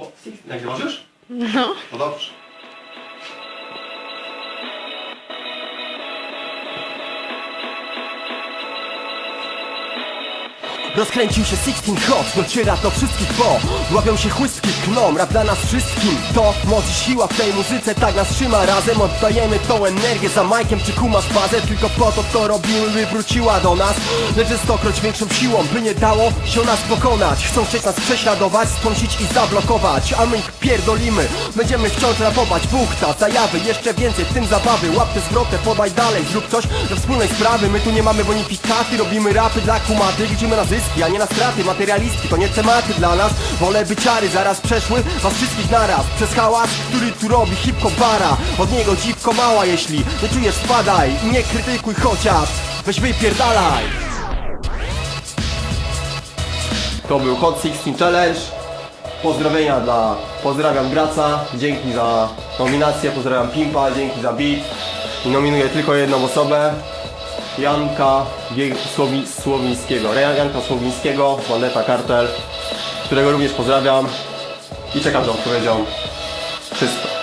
Hot Six. Nagrywasz już? No. No dobrze. Rozkręcił się 16 Hot, dociera do wszystkich, bo Łapią się chłystki, kną, rap dla nas wszystkim To moc i siła w tej muzyce, tak nas trzyma. Razem Oddajemy tą energię za Majkiem czy kumasz bazę Tylko po to to robimy, by wróciła do nas. Lecz stokroć większą siłą, by nie dało się nas pokonać. Chcą chcieć nas prześladować, strącić i zablokować. A my ich pierdolimy, będziemy wciąż rapować. Buchta, zajawy, jeszcze więcej, w tym zabawy. Łap tę zwrotę, podaj dalej, zrób coś do wspólnej sprawy. My tu nie mamy bonifikaty, robimy rapy dla kumaty. Liczymy na zyski, a nie na straty, materialistki. To nie tematy dla nas, wolę biciary Zaraz przeszły was wszystkich naraz. Przez hałas, który tu robi hip-hop bara. Od niego dziwko mała, jeśli nie czujesz spadaj. I nie krytykuj chociaż, weź wypierdalaj. To był Hot 16 Challenge. Pozdrowienia dla... Pozdrawiam Graca, dzięki za nominację, pozdrawiam Pimpa, dzięki za beat. I nominuję tylko jedną osobę Janka Słowi... Słowińskiego, Jan- Janka Słowińskiego, Moneta Kartel, którego również pozdrawiam i czekam za odpowiedzią. Wszystko.